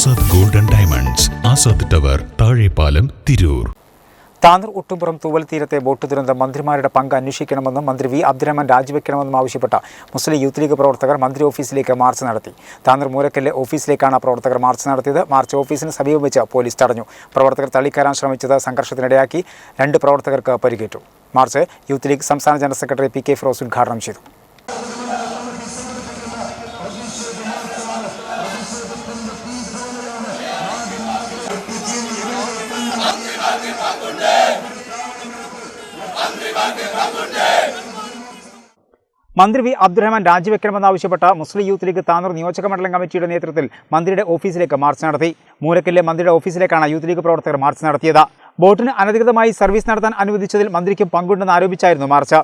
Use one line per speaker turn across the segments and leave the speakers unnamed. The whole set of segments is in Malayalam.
Azad golden diamonds Azad tower Thazhepalam Tirur.
Tanur Ottumpuram തൂവൽ തീരത്തെ ബോട്ട് ദുരന്തം മന്ത്രിമാരുടെ പങ്ക് അന്വേഷിക്കണമെന്നും മന്ത്രി വി അബ്ദുറഹ്മാൻ രാജിവെക്കണമെന്നും ആവശ്യപ്പെട്ട മുസ്ലിം യൂത്ത് ലീഗ് പ്രവർത്തകർ മന്ത്രി ഓഫീസിലേക്ക് മാർച്ച് നടത്തി. താനൂർ മൂലക്കല്ലെ ഓഫീസിലേക്കാണ് പ്രവർത്തകർ മാർച്ച് നടത്തിയത്. മാർച്ച് ഓഫീസിന് സമീപം വെച്ച് പോലീസ് തടഞ്ഞു. പ്രവർത്തകർ തള്ളിക്കയറാൻ ശ്രമിച്ചത് സംഘർഷത്തിനിടയാക്കി. രണ്ട് പ്രവർത്തകർക്ക് പരിക്കേറ്റു. മാർച്ച് യൂത്ത് ലീഗ് സംസ്ഥാന general secretary P K Firos ഉദ്ഘാടനം ചെയ്തു. മന്ത്രി വി അബ്ദുറഹ്മാൻ രാജിവെക്കണമെന്നാവശ്യപ്പെട്ട മുസ്ലിം യൂത്ത് ലീഗ് താനൂർ നിയോജക മണ്ഡലം കമ്മിറ്റിയുടെ നേതൃത്വത്തിൽ മന്ത്രിയുടെ ഓഫീസിലേക്ക് മാർച്ച് നടത്തി. മൂലക്കല്ലെ മന്ത്രിയുടെ ഓഫീസിലേക്കാണ് യൂത്ത് ലീഗ് പ്രവർത്തകർ മാർച്ച് നടത്തിയത്. ബോട്ടിന് അനധികൃതമായി സർവീസ് നടത്താൻ അനുവദിച്ചതിൽ മന്ത്രിക്കും പങ്കുണ്ടെന്ന് ആരോപിച്ചായിരുന്നു മാർച്ച്.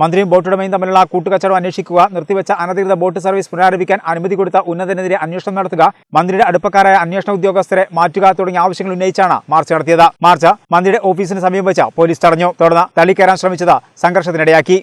മന്ത്രിയും ബോട്ടുടമയും തമ്മിലുള്ള കൂട്ടുകച്ചവടം അന്വേഷിക്കുക നിർത്തിവെച്ച അനധികൃത ബോട്ട് സർവീസ് പുനരാരംഭിക്കാൻ അനുമതി കൊടുത്ത ഉന്നതനെതിരെ അന്വേഷണം നടത്തുക മന്ത്രിയുടെ അടുപ്പക്കാരായ അന്വേഷണ ഉദ്യോഗസ്ഥരെ മാറ്റുക തുടങ്ങിയ ആവശ്യങ്ങൾ ഉന്നയിച്ചാണ് മാർച്ച് നടത്തിയത്. മാർച്ച് മന്ത്രിയുടെ ഓഫീസിന് സമീപിച്ച പോലീസ് തടഞ്ഞു. തുടർന്ന് തള്ളിക്കയറാൻ ശ്രമിച്ചത് സംഘർഷത്തിനിടയാക്കി.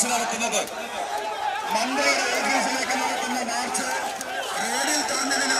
മാർച്ച് നടത്തുന്നത് മന്ത്രിയുടെ ഓഫീസിലേക്ക് നടത്തുന്ന മാർച്ച് റോഡിൽ തന്നതിന്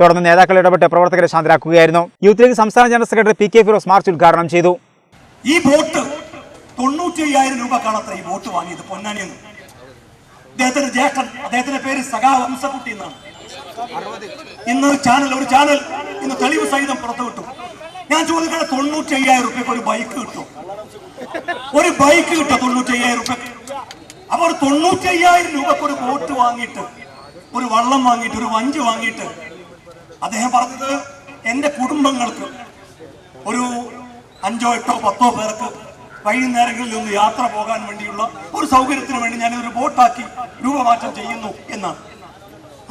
തുടർന്ന് നേതാക്കൾ ഇടപെട്ട് പ്രവർത്തകരെ ശാന്തരാക്കുകയായിരുന്നു. യൂത്ത് ലീഗ് സംസ്ഥാന general secretary P K Firos march ഉദ്ഘാടനം ചെയ്തു.
ഈ ബോട്ട് തൊണ്ണൂറ്റി രൂപ കാണാത്ത ഈ ബോട്ട് വാങ്ങിയത് പൊന്നാനിന്ന് അദ്ദേഹത്തിന്റെ ജ്യേഷ്ഠൻ അദ്ദേഹത്തിന്റെ പേര് സഖാ വംസക്കുട്ടി എന്നാണ്. ഇന്ന് ചാനൽ ഒരു ചാനൽ ഇന്ന് തെളിവ് സഹിതം പുറത്തുവിട്ടു. ഞാൻ ചോദിക്കണ തൊണ്ണൂറ്റി അയ്യായിരം റുപ്യക്ക് ഒരു ബൈക്ക് കിട്ടും ഒരു ബൈക്ക് കിട്ടും തൊണ്ണൂറ്റി അയ്യായിരം റുപ്യക്ക് അപ്പൊ ഒരു തൊണ്ണൂറ്റി അയ്യായിരം രൂപക്ക് ഒരു ബോട്ട് വാങ്ങിയിട്ട് ഒരു വള്ളം വാങ്ങിയിട്ട് ഒരു വഞ്ചി വാങ്ങിയിട്ട് അദ്ദേഹം പറഞ്ഞത് എന്റെ കുടുംബങ്ങൾക്ക് ഒരു അഞ്ചോ എട്ടോ പത്തോ പേർക്ക് വൈകുന്നേരങ്ങളിൽ ഒന്ന് യാത്ര പോകാൻ വേണ്ടിയുള്ള ഒരു സൗകര്യത്തിന് വേണ്ടി ഞാൻ ഒരു ബോട്ടാക്കി രൂപമാറ്റം ചെയ്യുന്നു എന്നാണ്.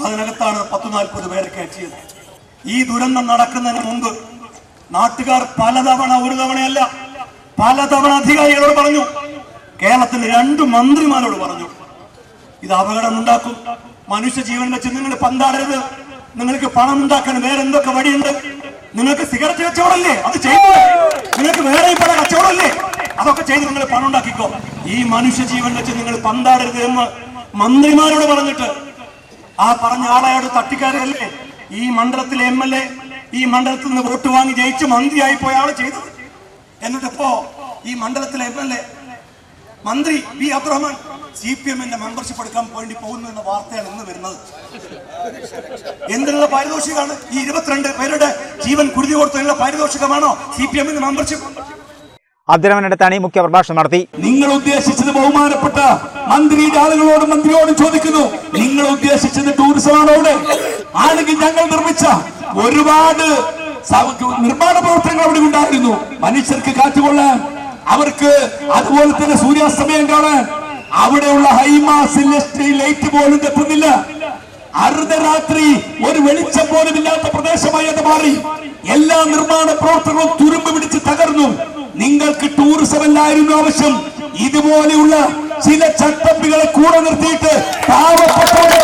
അതിനകത്താണ് പത്ത് നാൽപ്പത് പേരെ കയറ്റിയത്. ഈ ദുരന്തം നടക്കുന്നതിന് മുമ്പ് നാട്ടുകാർ പലതവണ ഒരു തവണയല്ല പലതവണ അധികാരികളോട് പറഞ്ഞു. കേരളത്തിന് രണ്ട് മന്ത്രിമാരോട് പറഞ്ഞു. ഇത് അപകടം ഉണ്ടാക്കും മനുഷ്യ ജീവൻ വെച്ച് നിങ്ങൾ പന്താടരുത്. നിങ്ങൾക്ക് പണം ഉണ്ടാക്കാൻ വേറെ എന്തൊക്കെ വഴിയുണ്ട്? നിങ്ങൾക്ക് സിഗരറ്റ് കച്ചവടമല്ലേ അത് ചെയ്തു നിങ്ങൾക്ക് വേറെ പല കച്ചവടമല്ലേ? അതൊക്കെ ചെയ്ത് നിങ്ങൾ പണം ഉണ്ടാക്കിക്കോ ഈ മനുഷ്യ ജീവൻ വെച്ച് നിങ്ങൾ പന്താടരുത് എന്ന് മന്ത്രിമാരോട് പറഞ്ഞിട്ട് ആ പറഞ്ഞ ആളയോട് തട്ടിക്കാരല്ലേ? ഈ മണ്ഡലത്തിലെ എം എൽ എ ഈ മണ്ഡലത്തിൽ നിന്ന് വോട്ട് വാങ്ങി ജയിച്ച് മന്ത്രിയായി പോയ ആൾ ചെയ്തത് എന്നിട്ടിപ്പോ ഈ മണ്ഡലത്തിലെ എം എൽ എ മന്ത്രി വി അബ്രഹ്മാൻ സി പി എമ്മിന്റെ മെമ്പർഷിപ്പ് എടുക്കാൻ വേണ്ടി പോകുന്നു എന്ന വാർത്തയാണ് ഇന്ന് വരുന്നത്. എന്തിനുള്ള പാരിതോഷികമാണ്? ഈ ഇരുപത്തിരണ്ട് പേരുടെ ജീവൻ കുരുതി കൊടുത്തതിനുള്ള പാരിതോഷികമാണോ സി പി എമ്മിന്റെ മെമ്പർഷിപ്പ്?
അബ്ദുറഹ്മാൻ തണി മുഖ്യ പ്രഭാഷണം നടത്തി.
നിങ്ങൾ ഉദ്ദേശിച്ചത് ബഹുമാനപ്പെട്ട മന്ത്രിയുടെ ആളുകളോട് മന്ത്രിയോട് ചോദിക്കുന്നു. നിങ്ങൾ ഉദ്ദേശിച്ചത് ടൂറിസമാണോ അവിടെ? ആണെങ്കിൽ ഞങ്ങൾ നിർമ്മിച്ച ഒരുപാട് നിർമ്മാണ പ്രവർത്തനങ്ങൾ അവിടെ ഉണ്ടായിരുന്നു. മനുഷ്യർക്ക് കാറ്റുകൊള്ളാൻ അവർക്ക് അതുപോലെ തന്നെ സൂര്യാസ്തമയം കാണാൻ.
അവിടെയുള്ള ഹൈമാസ് ലൈറ്റ് പോലും തെറ്റുന്നില്ല. അർദ്ധരാത്രി ഒരു വെളിച്ചം പോലും ഇല്ലാത്ത പ്രദേശമായി അത് മാറി. എല്ലാ നിർമ്മാണ പ്രവർത്തനങ്ങളും തുരുമ്പ് പിടിച്ച് തകർന്നു. നിങ്ങൾക്ക് ടൂറിസം അല്ലായിരുന്നു ആവശ്യം. ഇതുപോലെയുള്ള ചില ചട്ടമ്പികളെ കൂടെ നിർത്തിയിട്ട് പാവപ്പെട്ടവരെ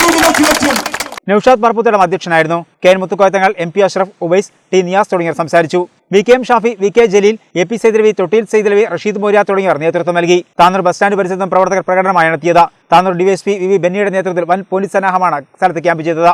നിങ്ങൾക്ക് ലക്ഷ്യം
നൌഷാദ് ബർപ്പുത്തടം അധ്യക്ഷനായിരുന്നു. K N Muthukoyathangal M P Ashraf Ubais T Niyas തുടങ്ങിയവർ സംസാരിച്ചു. V K M Shafi V K Jaleel A P Saidalavi Thottil Saidalavi Rasheed മോര്യ തുടങ്ങിയവർ നേതൃത്വം നൽകി. താനൂർ ബസ് സ്റ്റാൻഡ് പരിസരത്തും പ്രവർത്തകർ പ്രകടനമായി നടത്തിയത്. താനൂർ ഡിവൈഎസ്പി വി വി ബെന്നിയുടെ നേതൃത്വത്തിൽ വൻ പോലീസ് സന്നാഹമാണ് സ്ഥലത്ത് ക്യാമ്പ് ചെയ്തത്.